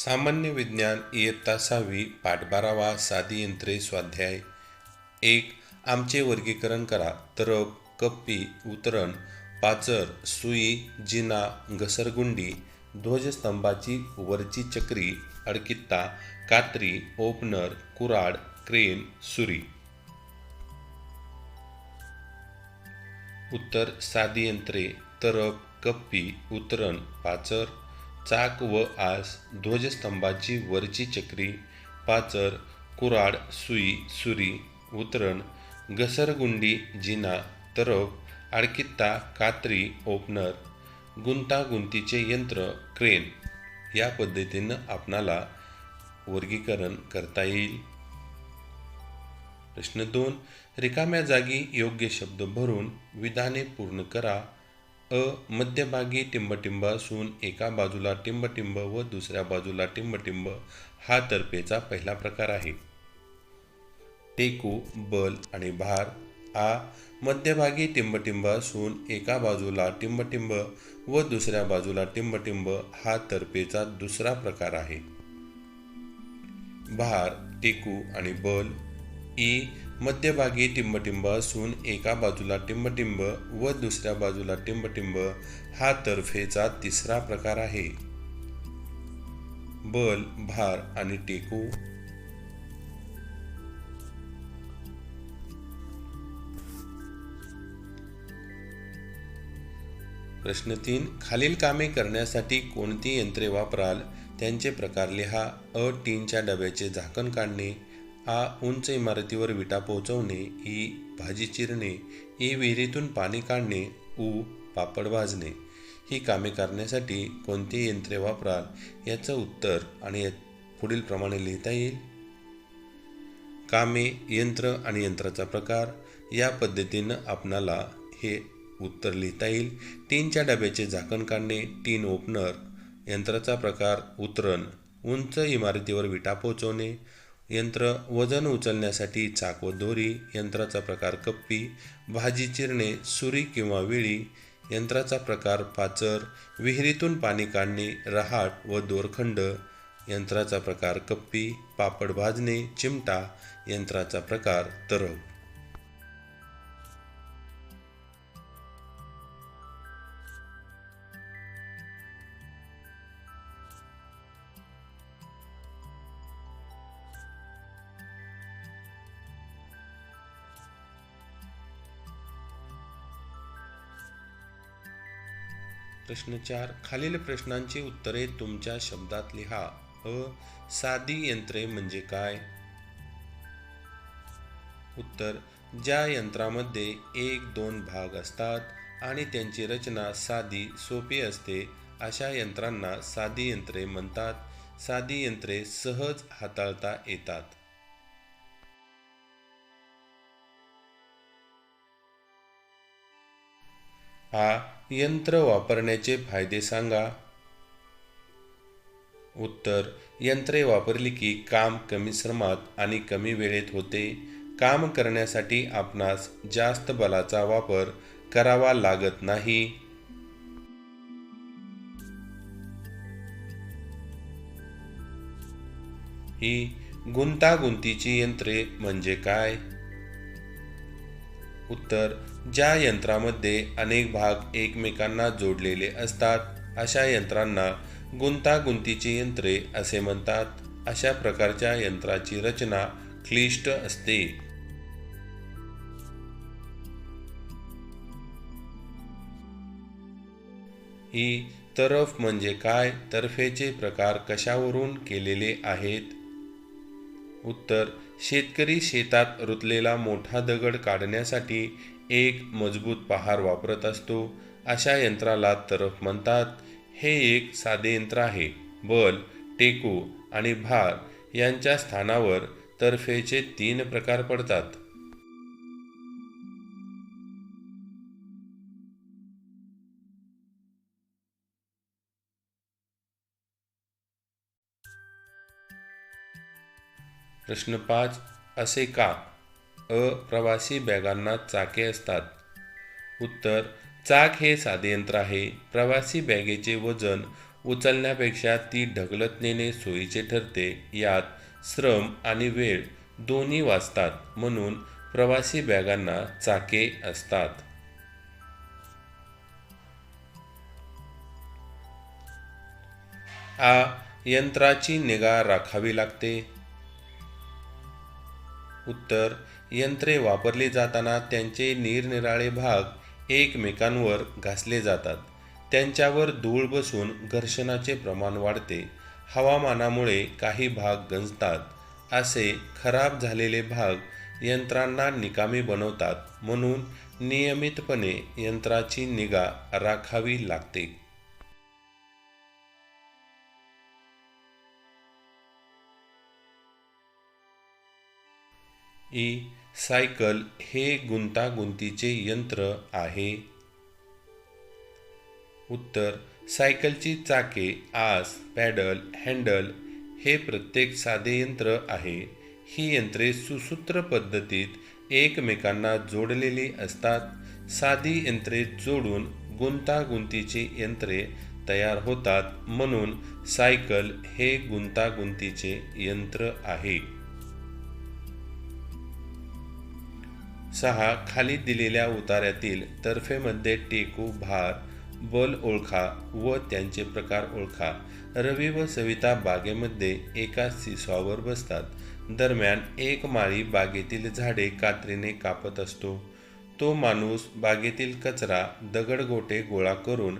सामान्य विज्ञान इयत्ता सहावी पाठबारावा साधी यंत्रे स्वाध्याय. एक आमचे वर्गीकरण करा. तरप कप्पी उतरण पाचर सुई जिना घसरगुंडी ध्वजस्तंभाची वरची चक्री अडकित्ता कात्री ओपनर कुराड क्रेन सुरी. उत्तर साधी यंत्रे. तरप कप्पी उतरण पाचर चाक व आस ध्वजस्तंभाची वरची चक्री पाचर कुराड सुई सुरी उतरण घसरगुंडी जिना तरफ आडकित्ता कात्री ओपनर गुंतागुंतीचे यंत्र क्रेन या पद्धतीनं आपणाला वर्गीकरण करता येईल. प्रश्न दोन रिकाम्या जागी योग्य शब्द भरून विधाने पूर्ण करा. अ मध्यभागी टिंबटिंब असून एका बाजूला टिंबटिंब व दुसऱ्या बाजूला टिंबटिंब हा तर्फेचा पहिला प्रकार आहे. टेकू बल आणि भार आ मध्यभागी टिंबटिंब असून एका बाजूला टिंबटिंब व दुसऱ्या बाजूला टिंबटिंब हा तर्फेचा दुसरा प्रकार आहे. भार टेकू आणि बल ई मध्यभागी टिंबटिंब असून एका बाजूला टिंबटिंब व दुसऱ्या बाजूला टिंबटिंब हा तर्फेचा तिसरा प्रकार आहे. बल भार आणि टेकू. प्रश्न तीन खालील कामे करण्यासाठी कोणती यंत्रे वापराल? त्यांचे प्रकार लिहा. अ टीनच्या डब्याचे झाकण काढणे. आ उंच इमारतीवर विटा पोहोचवणे ई भाजी चिरणे ई विहिरीतून पाणी काढणे ऊ पापड भाजणे ही कामे करण्यासाठी कोणती यंत्रे वापराल याचं उत्तर आणि पुढील प्रमाणे लिहिता येईल. कामे यंत्र आणि यंत्राचा प्रकार या पद्धतीनं आपणाला हे उत्तर लिहिता येईल. टीनच्या डब्याचे झाकण काढणे टीन ओपनर यंत्राचा प्रकार उतरण उंच इमारतीवर विटा पोचवणे यंत्र वजन उचलण्यासाठी चाक व दोरी यंत्राचा प्रकार कप्पी भाजी चिरणे सुरी किंवा विळी यंत्राचा प्रकार पाचर विहिरीतून पाणी काढणे रहाट व दोरखंड यंत्राचा प्रकार कप्पी पापड भाजणे चिमटा यंत्राचा प्रकार तरव. प्रश्न चार. खालील प्रश्नांची उत्तरे तुमच्या शब्दात लिहा. अ. साधी यंत्रे म्हणजे काय? उत्तर. ज्या यंत्रामध्ये एक दोन भाग असतात आणि त्यांची रचना साधी सोपी असते अशा यंत्रांना साधी यंत्रे म्हणतात. साधी यंत्रे सहज हाताळता येतात. हा यंत्र वापरण्याचे फायदे सांगा. उत्तर यंत्रे वापरली की काम कमी श्रमात आणि कमी वेळेत होते. काम करण्यासाठी आपणास जास्त बलाचा वापर करावा लागत नाही. ही गुंतागुंतीची यंत्रे म्हणजे काय? उत्तर ज्या यंत्रामध्ये अनेक भाग एकमेकांना जोडलेले असतात अशा यंत्रांना गुंतागुंतीची यंत्रे असे म्हणतात. अशा प्रकारच्या यंत्राची रचना क्लिष्ट असते. ही तरफ म्हणजे काय? तर्फेचे प्रकार कशावरून केलेले आहेत? उत्तर शेतकरी शेतात रुतलेला मोठा दगड काढण्यासाठी एक मजबूत पहार वापरत असतो. अशा यंत्राला तरफ म्हणतात हे एक साधे यंत्र आहे. बल टेकू आणि भार यांच्या स्थानावर तर्फेचे तीन प्रकार पडतात. प्रश्न पाच असे का? अ प्रवासी बॅगांना चाके असतात. उत्तर चाक हे साधे यंत्र आहे. प्रवासी बॅगेचे वजन उचलण्यापेक्षा ती ढकलत नेणे सोयीचे ठरते. यात श्रम आणि वेळ दोन्ही वाचतात. म्हणून प्रवासी बॅगांना चाके असतात. आ यंत्राची निगा राखावी लागते. उत्तर यंत्रे वापरली जाताना त्यांचे निरनिराळे भाग एकमेकांवर घासले जातात. त्यांच्यावर धूळ बसून घर्षणाचे प्रमाण वाढते. हवामानामुळे काही भाग गंजतात. असे खराब झालेले भाग यंत्रांना निकामी बनवतात म्हणून नियमितपणे यंत्राची निगा राखावी लागते. ई सायकल हे गुंतागुंतीचे यंत्र आहे. उत्तर सायकलची चाके आस पॅडल हँडल हे प्रत्येक साधे यंत्र आहे. ही यंत्रे सुसूत्र पद्धतीत एकमेकांना जोडलेली असतात. साधी यंत्रे जोडून गुंतागुंतीची यंत्रे तयार होतात म्हणून सायकल हे गुंतागुंतीचे यंत्र आहे. सहा खाली दिलेल्या उतार्यातील तर्फेमध्ये टेकू भार बल ओळखा व त्यांचे प्रकार ओळखा. रवी व सविता बागेमध्ये एका सिसॉवर बसतात. दरम्यान एक माळी बागेतील झाडे कात्रीने कापत असतो. तो माणूस बागेतील कचरा दगडगोटे गोळा करून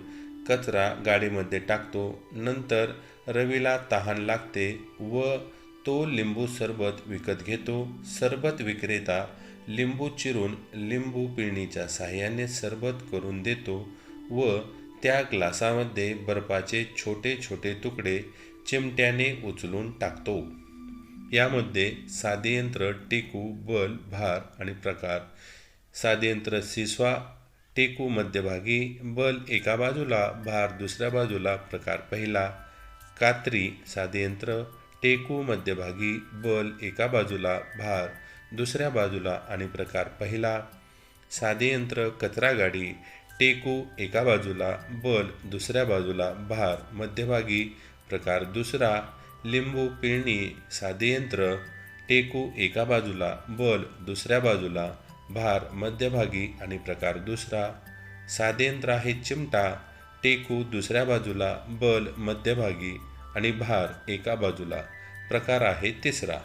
कचरा गाडीमध्ये टाकतो. नंतर रवीला तहान लागते व तो लिंबू सरबत विकत घेतो. सरबत विक्रेता लिंबू चिरून लिंबू पिळणीच्या साह्याने सरबत करून देतो व त्या ग्लासामध्ये बर्फाचे छोटे छोटे तुकडे चिमट्याने उचलून टाकतो. यामध्ये साधे यंत्र टेकू बल भार आणि प्रकार. साधे यंत्र सिसवा टेकू मध्यभागी बल एका बाजूला भार दुसऱ्या बाजूला प्रकार पहिला. कात्री साधे यंत्र टेकू मध्यभागी बल एका बाजूला भार दुसऱ्या बाजूला आणि प्रकार पहिला. साधे यंत्र कचरा गाडी टेकू एका बाजूला बल दुसऱ्या बाजूला भार मध्यभागी प्रकार दुसरा. लिंबू पिळणी साधे यंत्र टेकू एका बाजूला बल दुसऱ्या बाजूला भार मध्यभागी आणि प्रकार दुसरा. साधे यंत्र आहे चिमटा टेकू दुसऱ्या बाजूला बल मध्यभागी आणि भार एका बाजूला प्रकार आहे तिसरा.